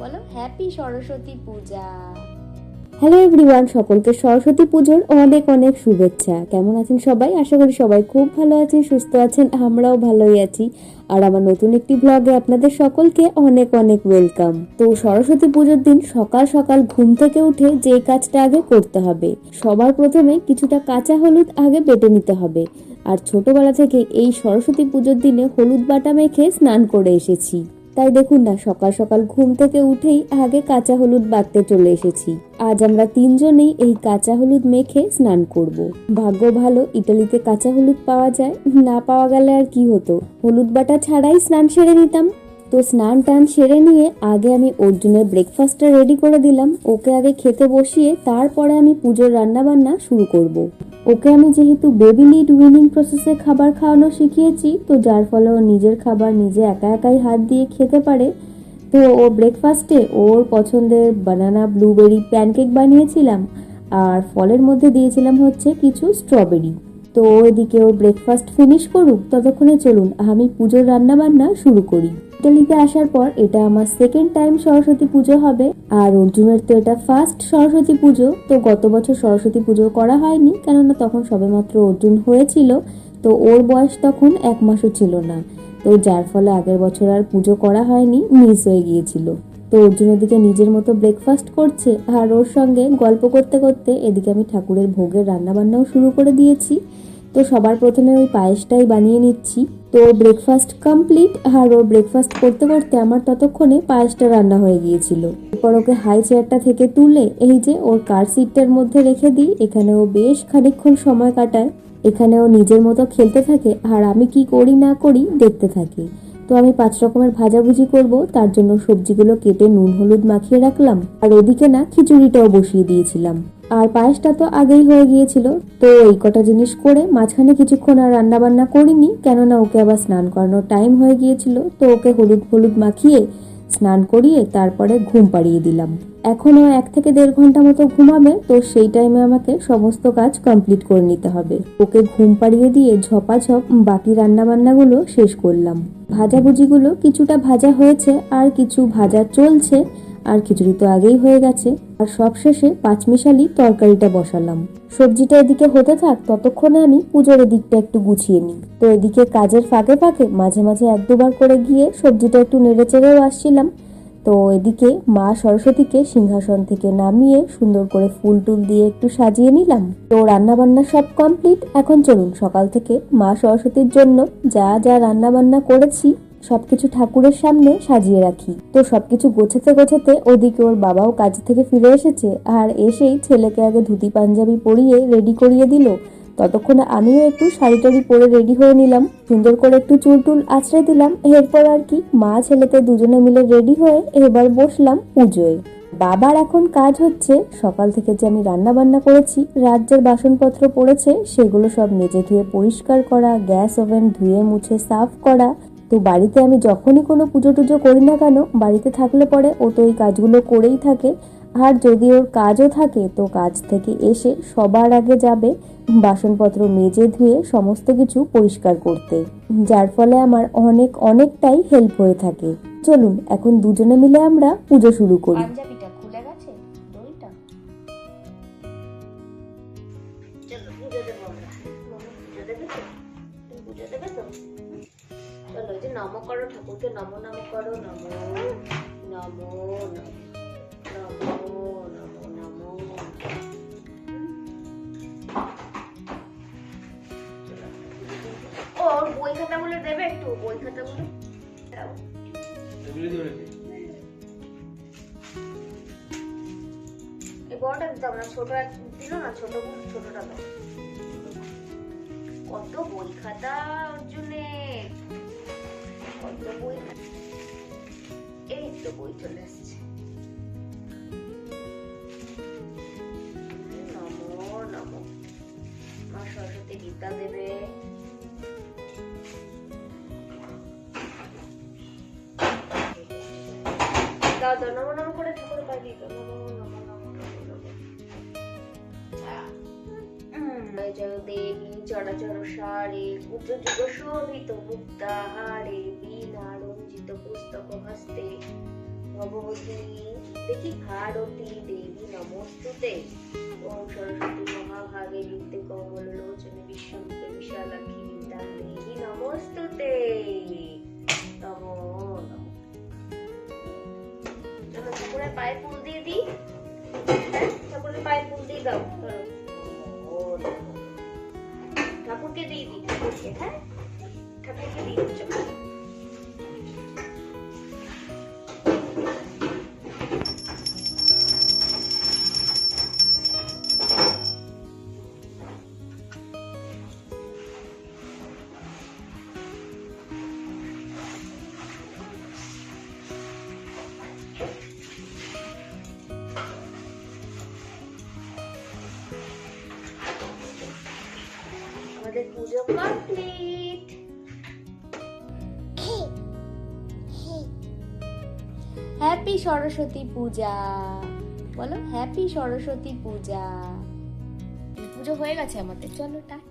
বলো happy Saraswati Puja. Hello everyone সকলকে সরস্বতী পুজোর অনেক অনেক শুভেচ্ছা। কেমন আছেন সবাই? আশা করি সবাই খুব ভালো আছেন, সুস্থ আছেন, আমরাও ভালোই আছি। আর আমার নতুন একটি ব্লগে আপনাদের সকলকে অনেক অনেক ওয়েলকাম তো সরস্বতী পুজোর দিন সকাল সকাল ঘুম থেকে উঠে যে কাজটা আগে করতে হবে, সবার প্রথমে কিছুটা কাঁচা হলুদ আগে বেটে নিতে হবে। আর ছোটবেলা থেকে এই সরস্বতী পুজোর দিনে হলুদ বাটা মেখে স্নান করে এসেছি। তাই দেখুন না, সকাল সকাল ঘুম থেকে উঠেই আগে কাঁচা হলুদ বাঁধতে চলে এসেছি। আজ আমরা তিনজনেই এই কাঁচা হলুদ মেখে স্নান করব। ভাগ্য ভালো, ইটালিতে কাঁচা হলুদ পাওয়া যায়, না পাওয়া গেলে আর কি হতো? হলুদ বাটা ছাড়াই স্নান সেরে নিতাম। তো স্নান টান সেরে নিয়ে আগে আমি অর্জুনের ব্রেকফাস্টটা রেডি করে দিলাম। ওকে আগে খেতে বসিয়ে তারপরে আমি পুজোর রান্না বান্না শুরু করব। ওকে আমি যেহেতু বেবি লিড উইনিং প্রসেসে খাবার খাওয়ানো শিখিয়েছি, তো যার ফলে ও নিজের খাবার নিজে একা একাই হাত দিয়ে খেতে পারে। তো ও ব্রেকফাস্টে ওর পছন্দের বানানা ব্লুবেরি প্যানকেক বানিয়েছিলাম। আর ফলের মধ্যে দিয়েছিলাম হচ্ছে কিছু স্ট্রবেরি তো এদিকে ওর ব্রেকফাস্ট ফিনিশ করুক, ততক্ষণে চলুন, আমি পুজোর রান্না বান্না শুরু করি। ইটালিতে আসার পর এটা আমার সেকেন্ড টাইম সরস্বতী পুজো হবে, আর অর্জুনের তো এটা ফার্স্ট সরস্বতী পুজো, তো গত বছর সরস্বতী পুজো করা হয়নি, কেননা তখন সবেমাত্র অর্জুন হয়েছিল, তো ওর বয়স তখন এক মাসও ছিল না। তো যার ফলে আগের বছর আর পুজো করা হয়নি মিস হয়ে গিয়েছিল। তো অর্জুন এদিকে নিজের মতো ব্রেকফাস্ট করছে আর ওর সঙ্গে গল্প করতে করতে এদিকে আমি ঠাকুরের ভোগের রান্নাবান্নাও শুরু করে দিয়েছি। তো সবার প্রথমে ওই পায়েসটাই বানিয়ে নিচ্ছি। তো ব্রেকফাস্ট কমপ্লিট আর ও ব্রেকফাস্ট করতে করতে আমার ততক্ষণে পায়েসটা রান্না হয়ে গিয়েছিল। এরপর ওকে হাই চেয়ারটা থেকে তুলে এই যে ওর কার সিটটার মধ্যে রেখে দিই। এখানে ও বেশ খানিকক্ষণ সময় কাটায়। এখানে ও নিজের মতো খেলতে থাকে আর আমি কি করি না করি দেখতে থাকি। তো আমি পাঁচ রকমের ভাজাভুজি করব, তার জন্য সবজিগুলো কেটে নুন, হলুদ মাখিয়ে রাখলাম। আর ওদিকে না, খিচুড়িটাও বসিয়ে দিয়েছিলাম। আর পায়েসটা তো আগেই হয়ে গিয়েছিল। তো এই কটা জিনিস করে মাঝখানে কিছুক্ষণ আর রান্না বান্না করিনি, কেননা ওকে আবার স্নান করানোর টাইম হয়ে গিয়েছিল। তো ওকে হলুদ হলুদ মাখিয়ে স্নান করিয়ে তারপরে ঘুম পাড়িয়ে দিলাম। এখনও এক থেকে দেড় ঘণ্টা মতো ঘুমাবে, তো সেই টাইমে আমাকে সমস্ত কাজ কমপ্লিট করে নিতে হবে। ওকে ঘুম পাড়িয়ে দিয়ে ঝপাঝপ বাকি রান্নাবান্নাগুলো শেষ করলাম। ভাজাভুজিগুলো কিছুটা ভাজা হয়েছে, আর কিছু ভাজা চলছে আর খিচুড়ি তো আগেই হয়ে গেছে। আর সবশেষে পাঁচমিশালি তরকারিটা বসালাম। সবজিটা এদিকে হতে থাক, ততক্ষণে আমি পুজোর দিকটা একটু গুছিয়ে নিই। তো এদিকে কাজের ফাঁকে ফাঁকে মাঝে মাঝে এক দুবার করে গিয়ে সবজিটা একটু নেড়ে চেড়েও আসছিলাম। তো এদিকে মা সরস্বতীকে সিংহাসন থেকে নামিয়ে সুন্দর করে ফুল টুল দিয়ে একটু সাজিয়ে নিলাম। তো রান্না বান্না সব কমপ্লিট। এখন চলুন সকাল থেকে মা সরস্বতীর জন্য যা যা রান্না বান্না করেছি সবকিছু ঠাকুরের সামনে সাজিয়ে রাখি। তো সবকিছু গোছাতে গোছাতে ওদিকে ওর বাবাও কাজ থেকে ফিরে এসেছে আর এসেই ছেলেকে আগে ধুতি, পাঞ্জাবি পরিয়ে রেডি করিয়ে দিল। ততক্ষণে আমিও একটু শাড়ি টাড়ি পরে রেডি হয়ে নিলাম। সুন্দর করে একটু চুল টুল আছড়ে দিলাম। এরপর আর কি মা, ছেলেতে দুজনে মিলে রেডি হয়ে এবার বসলাম পুজোয়। বাবার এখন কাজ হচ্ছে, সকাল থেকে যে আমি রান্না বান্না করেছি রাজ্যের বাসনপত্র পড়েছে, সেগুলো সব মেজে ধুয়ে পরিষ্কার করা, গ্যাস ওভেন ধুয়ে মুছে সাফ করা তো বাড়িতে আমি যখনই কোনো পুজো টুজো করি না কেন বাড়িতে থাকলে পরে ও তো এই কাজগুলো করেই থাকে। আর যদি ওর কাজও থাকে তো কাজ থেকে এসে সবার আগে যাবে বাসনপত্র মেজে ধুয়ে সমস্ত কিছু পরিষ্কার করতে। যার ফলে আমার অনেক অনেকটাই হেল্প হয়ে থাকে। চলুন এখন দুজনে মিলে আমরা পুজো শুরু করি। পাঞ্জাবিটা খুলে গেছে? দড়িটা চলো পুজো দেবো আমরা। মামা পুজো দেবে তো? তুমি পুজো দেবে তো? চলো যে নম করো ঠাকুরকে নম নম করো নম নম নম নম নম ও ওর বই খাতাগুলো দেবে একটু বই খাতাগুলো দাও বড়টা দিতাম না ছোট এক দিল না ছোট বই ছোটটা দাও। কত বই খাতা অর্জুনের। কত তো বই চলে এসছে। মা সরস্বতী দেবে। করে ঠাকুর পাই জয় দেবী চরাচর সারে কুট যুগ শোভিত মুক্তাহারে বীণা রঞ্জিত পুস্তক হস্তে ভগবতী দেখি ভারতী দেবী নমস্তুতে। ওম সরস্বতী মহাভাগে বিদ্যে কমল লোচনে বিশ্বরূপে বিশালাক্ষী বিদ্যাং দেবী নমস্তুতে। নমো। ঠাকুরের পায়ে ফুল দিয়ে দিই। হ্যাঁ, ঠাকুরের পায়ে ফুল দিয়ে দাও। ঠাকুরকে দিয়ে দিই ঠাকুরকে হ্যাঁ ঠাকুরকে দিয়ে দিই আমাদের পুজো কমপ্লিট। হ্যাপি সরস্বতী পূজা বলো হ্যাপি সরস্বতী পূজা পুজো হয়ে গেছে আমাদের চলো টাটা।